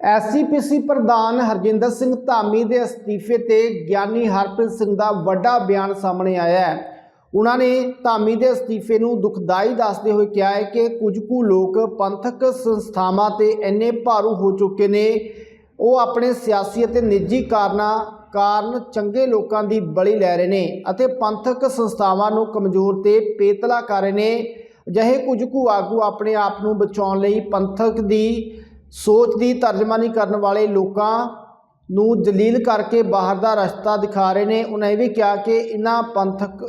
SGPC ਪ੍ਰਧਾਨ ਹਰਜਿੰਦਰ ਸਿੰਘ ਧਾਮੀ ਦੇ ਅਸਤੀਫੇ ਤੇ ਗਿਆਨੀ ਹਰਪ੍ਰੀਤ ਸਿੰਘ ਦਾ ਵੱਡਾ ਬਿਆਨ ਸਾਹਮਣੇ ਆਇਆ ਹੈ। ਉਹਨਾਂ ਨੇ ਧਾਮੀ ਦੇ ਅਸਤੀਫੇ ਨੂੰ ਦੁਖਦਾਈ ਦੱਸਦੇ ਹੋਏ ਕਿਹਾ ਹੈ ਕਿ ਕੁਝ ਕੁ ਲੋਕ ਪੰਥਕ ਸੰਸਥਾਵਾਂ ਤੇ ਇੰਨੇ ਭਾਰੂ ਹੋ ਚੁੱਕੇ ਨੇ, ਉਹ ਆਪਣੇ ਸਿਆਸੀ ਅਤੇ ਨਿੱਜੀ ਕਾਰਨਾਂ ਕਾਰਨ ਚੰਗੇ ਲੋਕਾਂ ਦੀ ਬਲੀ ਲੈ ਰਹੇ ਨੇ ਅਤੇ ਪੰਥਕ ਸੰਸਥਾਵਾਂ ਨੂੰ ਕਮਜ਼ੋਰ ਤੇ ਪੇਤਲਾ ਕਰ ਰਹੇ ਨੇ। ਅਜਿਹੇ ਕੁਝ ਕੁ ਆਗੂ ਆਪਣੇ ਆਪ ਨੂੰ ਬਚਾਉਣ ਲਈ ਪੰਥਕ ਦੀ ਸੋਚ ਦੀ ਤਰਜਮਾਨੀ ਕਰਨ ਵਾਲੇ ਲੋਕਾਂ ਨੂੰ ਜਲੀਲ ਕਰਕੇ ਬਾਹਰ ਦਾ ਰਸਤਾ ਦਿਖਾ ਰਹੇ ਨੇ। ਉਹਨਾਂ ਇਹ ਵੀ ਕਿਹਾ ਕਿ ਇਹਨਾਂ ਪੰਥਕ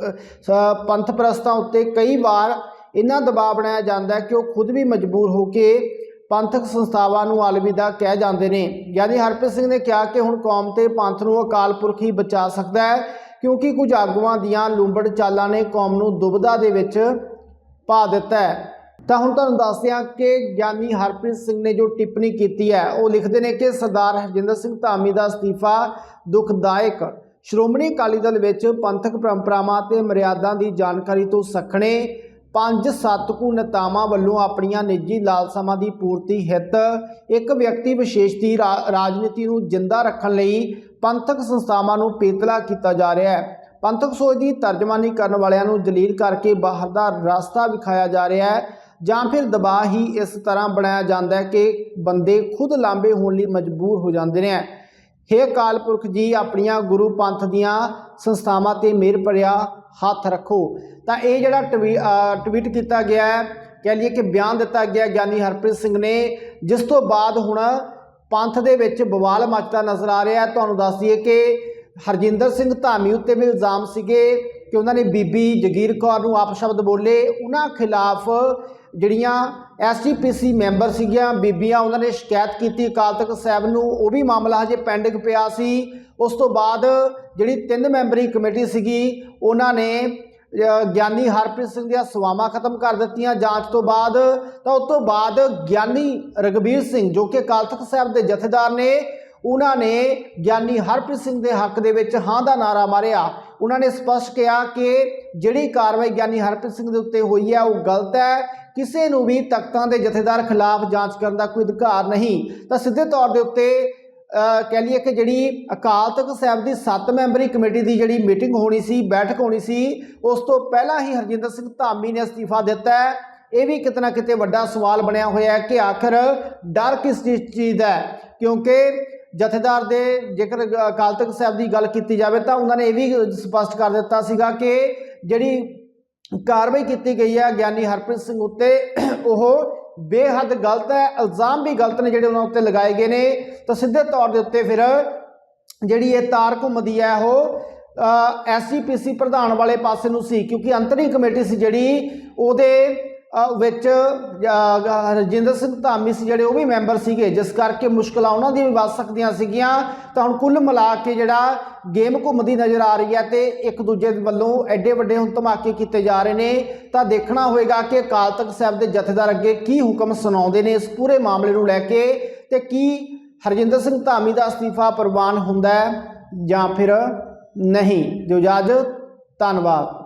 ਪੰਥ ਪ੍ਰਸਤਾਂ ਉੱਤੇ ਕਈ ਵਾਰ ਇਹਨਾਂ ਦਬਾਅ ਬਣਾਇਆ ਜਾਂਦਾ ਹੈ ਕਿ ਉਹ ਖੁਦ ਵੀ ਮਜਬੂਰ ਹੋ ਕੇ ਪੰਥਕ ਸੰਸਥਾਵਾਂ ਨੂੰ ਅਲਵਿਦਾ ਕਹਿ ਜਾਂਦੇ ਨੇ। ਯਾਨੀ ਹਰਪ੍ਰੀਤ ਸਿੰਘ ਨੇ ਕਿਹਾ ਕਿ ਹੁਣ ਕੌਮ ਤੇ ਪੰਥ ਨੂੰ ਅਕਾਲ ਪੁਰਖ ਹੀ ਬਚਾ ਸਕਦਾ ਹੈ, ਕਿਉਂਕਿ ਕੁਝ ਆਗੂਆਂ ਦੀਆਂ ਲੂੰਬੜ ਚਾਲਾਂ ਨੇ ਕੌਮ ਨੂੰ ਦੁਬਦਾ ਦੇ ਵਿੱਚ ਪਾ ਦਿੱਤਾ ਹੈ। ਤਾਂ ਹੁਣ ਤੁਹਾਨੂੰ ਦੱਸਦੇ ਹਾਂ ਕਿ ਗਿਆਨੀ ਹਰਪ੍ਰੀਤ ਸਿੰਘ ਨੇ ਜੋ ਟਿੱਪਣੀ ਕੀਤੀ ਹੈ, ਉਹ ਲਿਖਦੇ ਨੇ ਕਿ ਸਰਦਾਰ ਹਰਜਿੰਦਰ ਸਿੰਘ ਧਾਮੀ ਦਾ ਅਸਤੀਫਾ ਦੁਖਦਾਇਕ। ਸ਼੍ਰੋਮਣੀ ਅਕਾਲੀ ਦਲ ਵਿੱਚ ਪੰਥਕ ਪਰੰਪਰਾਵਾਂ ਤੇ ਮਰਿਆਦਾ ਦੀ ਜਾਣਕਾਰੀ ਤੋਂ ਸਖਣੇ ਪੰਜ ਸੱਤ ਕੁ ਨੇਤਾਵਾਂ ਵੱਲੋਂ ਆਪਣੀਆਂ ਨਿੱਜੀ ਲਾਲਸਾਵਾਂ ਦੀ ਪੂਰਤੀ ਹਿੱਤ, ਇੱਕ ਵਿਅਕਤੀ ਵਿਸ਼ੇਸ਼ ਦੀ ਰਾ- ਰਾਜਨੀਤੀ ਨੂੰ ਜਿੰਦਾ ਰੱਖਣ ਲਈ ਪੰਥਕ ਸੰਸਥਾਵਾਂ ਨੂੰ ਪੇਤਲਾ ਕੀਤਾ ਜਾ ਰਿਹਾ ਹੈ। ਪੰਥਕ ਸੋਚ ਦੀ ਤਰਜਮਾਨੀ ਕਰਨ ਵਾਲਿਆਂ ਨੂੰ ਜਲੀਲ ਕਰਕੇ ਬਾਹਰ ਦਾ ਰਸਤਾ ਵਿਖਾਇਆ ਜਾ ਰਿਹਾ ਹੈ। ਜਾਂ ਫਿਰ ਦਬਾਅ ਹੀ ਇਸ ਤਰ੍ਹਾਂ ਬਣਾਇਆ ਜਾਂਦਾ ਹੈ ਕਿ ਬੰਦੇ ਖੁਦ ਲਾਂਬੇ ਹੋਣ ਲਈ ਮਜਬੂਰ ਹੋ ਜਾਂਦੇ ਨੇ। ਹੇ ਅਕਾਲ ਪੁਰਖ ਜੀ, ਆਪਣੀਆਂ ਗੁਰੂ ਪੰਥ ਦੀਆਂ ਸੰਸਥਾਵਾਂ ਤੇ ਮੇਰ ਭਰਿਆ ਹੱਥ ਰੱਖੋ। ਤਾਂ ਇਹ ਜਿਹੜਾ ਟਵੀ- ਟਵੀਟ ਕੀਤਾ ਗਿਆ ਹੈ, ਕਹਿ ਲਈਏ ਕਿ ਬਿਆਨ ਦਿੱਤਾ ਗਿਆ ਗਿਆਨੀ ਹਰਪ੍ਰੀਤ ਸਿੰਘ ਨੇ, ਜਿਸ ਤੋਂ ਬਾਅਦ ਹੁਣ ਪੰਥ ਦੇ ਵਿੱਚ ਬਵਾਲ ਮਚਦਾ ਨਜ਼ਰ ਆ ਰਿਹਾ ਹੈ। ਤੁਹਾਨੂੰ ਦੱਸ ਦਈਏ ਕਿ ਹਰਜਿੰਦਰ ਸਿੰਘ ਧਾਮੀ ਉੱਤੇ ਵੀ ਇਲਜ਼ਾਮ ਸੀਗੇ ਕਿ ਉਹਨਾਂ ਨੇ ਬੀਬੀ ਜਗੀਰ ਕੌਰ ਨੂੰ ਆਪਸ਼ਬਦ ਬੋਲੇ। ਉਹਨਾਂ ਖਿਲਾਫ ਜਿਹੜੀਆਂ ਐਸਜੀਪੀਸੀ ਮੈਂਬਰ ਸੀਗੀਆਂ, ਬੀਬੀਆਂ, ਉਹਨਾਂ ਨੇ ਸ਼ਿਕਾਇਤ ਕੀਤੀ। ਅਕਾਲ ਤਖਤ ਸਾਹਿਬ ਨੂੰ ਉਹ ਵੀ ਮਾਮਲਾ ਹਜੇ ਪੈਂਡਿੰਗ ਪਿਆ ਸੀ। ਉਸ ਤੋਂ ਬਾਅਦ ਜਿਹੜੀ ਤਿੰਨ ਮੈਂਬਰੀ ਕਮੇਟੀ ਸੀਗੀ, ਉਹਨਾਂ ਨੇ ਗਿਆਨੀ ਹਰਪ੍ਰੀਤ ਸਿੰਘ ਦੀਆਂ ਸਵਾਵਾਂ ਖਤਮ ਕਰ ਦਿੱਤੀਆਂ ਜਾਂਚ ਤੋਂ ਬਾਅਦ। ਤਾਂ ਉਸ ਤੋਂ ਬਾਅਦ ਗਿਆਨੀ ਰਗਵੀਰ ਸਿੰਘ, ਜੋ ਕਿ ਅਕਾਲ ਤਖਤ ਸਾਹਿਬ ਦੇ ਜਥੇਦਾਰ ਨੇ, ਉਹਨਾਂ ਨੇ ਗਿਆਨੀ ਹਰਪ੍ਰੀਤ ਸਿੰਘ ਦੇ ਹੱਕ ਦੇ ਵਿੱਚ ਹਾਂ ਦਾ ਨਾਰਾ ਮਾਰਿਆ। ਉਹਨਾਂ ਨੇ ਸਪਸ਼ਟ ਕਿਹਾ ਕਿ ਜਿਹੜੀ ਕਾਰਵਾਈ ਗਿਆਨੀ ਹਰਪ੍ਰੀਤ ਸਿੰਘ ਦੇ ਉੱਤੇ ਹੋਈ ਹੈ ਉਹ ਗਲਤ ਹੈ। ਕਿਸੇ ਨੂੰ ਵੀ ਤਖਤਾਂ ਦੇ ਜਥੇਦਾਰ ਖਿਲਾਫ ਜਾਂਚ ਕਰਨ ਦਾ ਕੋਈ ਅਧਿਕਾਰ ਨਹੀਂ। ਤਾਂ ਸਿੱਧੇ ਤੌਰ ਦੇ ਉੱਤੇ ਕਹਿ ਲਈਏ ਕਿ ਜਿਹੜੀ ਅਕਾਲ ਤਖਤ ਸਾਹਿਬ ਦੀ 7 ਮੈਂਬਰੀ ਕਮੇਟੀ ਦੀ ਜਿਹੜੀ ਮੀਟਿੰਗ ਹੋਣੀ ਸੀ, ਬੈਠਕ ਹੋਣੀ ਸੀ, ਉਸ ਤੋਂ ਪਹਿਲਾਂ ਹੀ ਹਰਜਿੰਦਰ ਸਿੰਘ ਧਾਮੀ ਨੇ ਅਸਤੀਫਾ ਦਿੱਤਾ ਹੈ। ਇਹ ਵੀ ਕਿਤੇ ਨਾ ਕਿਤੇ ਵੱਡਾ ਸਵਾਲ ਬਣਿਆ ਹੋਇਆ ਹੈ ਕਿ ਆਖਰ ਡਰ ਕਿਸ ਚੀਜ਼ ਚੀਜ਼ ਦਾ ਕਿਉਂਕਿ ਜਥੇਦਾਰ ਦੇ ਜੇਕਰ ਅਕਾਲ ਤਖਤ ਸਾਹਿਬ ਦੀ ਗੱਲ ਕੀਤੀ ਜਾਵੇ ਤਾਂ ਉਹਨਾਂ ਨੇ ਇਹ ਵੀ ਸਪਸ਼ਟ ਕਰ ਦਿੱਤਾ ਸੀਗਾ ਕਿ ਜਿਹੜੀ ਕਾਰਵਾਈ ਕੀਤੀ ਗਈ ਹੈ ਗਿਆਨੀ ਹਰਪ੍ਰੀਤ ਸਿੰਘ ਉੱਤੇ, ਉਹ ਬੇਹੱਦ ਗਲਤ ਹੈ, ਇਲਜ਼ਾਮ ਵੀ ਗਲਤ ਨੇ ਜਿਹੜੇ ਉਹਨਾਂ ਉੱਤੇ ਲਗਾਏ ਗਏ ਨੇ। ਤਾਂ ਸਿੱਧੇ ਤੌਰ ਦੇ ਉੱਤੇ ਫਿਰ ਜਿਹੜੀ ਇਹ ਤਾਰ ਘੁੰਮਦੀ ਹੈ, ਉਹ ਐਸਜੀਪੀਸੀ ਪ੍ਰਧਾਨ ਵਾਲੇ ਪਾਸੇ ਨੂੰ ਸੀ, ਕਿਉਂਕਿ ਅੰਤਰੀ ਕਮੇਟੀ ਸੀ ਜਿਹੜੀ, ਉਹਦੇ ਵਿੱਚ ਅ, ਰਜਿੰਦਰ ਸਿੰਘ ਧਾਮੀ ਸੀ ਜਿਹੜੇ ਉਹ ਵੀ ਮੈਂਬਰ ਸੀਗੇ ਜਿਸ ਕਰਕੇ ਮੁਸ਼ਕਲਾਂ ਉਹਨਾਂ ਦੀ ਵੀ ਵੱਧ ਸਕਦੀਆਂ ਸੀਗੀਆਂ। ਤਾਂ ਹੁਣ ਕੁੱਲ ਮਿਲਾ ਕੇ ਜਿਹੜਾ ਗੇਮ ਘੁੰਮਦੀ ਨਜ਼ਰ ਆ ਰਹੀ ਹੈ ਤੇ ਇੱਕ ਦੂਜੇ ਵੱਲੋਂ ਐਡੇ ਵੱਡੇ ਹੁਣ ਧਮਾਕੇ ਕੀਤੇ ਜਾ ਰਹੇ ਨੇ। ਤਾਂ ਦੇਖਣਾ ਹੋਏਗਾ ਕਿ ਅਕਾਲ ਤਖਤ ਸਾਹਿਬ ਦੇ ਜਥੇਦਾਰ ਅੱਗੇ ਕੀ ਹੁਕਮ ਸੁਣਾਉਂਦੇ ਨੇ ਇਸ ਪੂਰੇ ਮਾਮਲੇ ਨੂੰ ਲੈ ਕੇ ਤੇ ਕੀ ਹਰਜਿੰਦਰ ਸਿੰਘ ਧਾਮੀ ਦਾ ਅਸਤੀਫਾ ਪ੍ਰਵਾਨ ਹੁੰਦਾ ਹੈ ਜਾਂ ਫਿਰ ਨਹੀਂ। ਜੋ ਇਜਾਜ਼ਤ ਧੰਨਵਾਦ।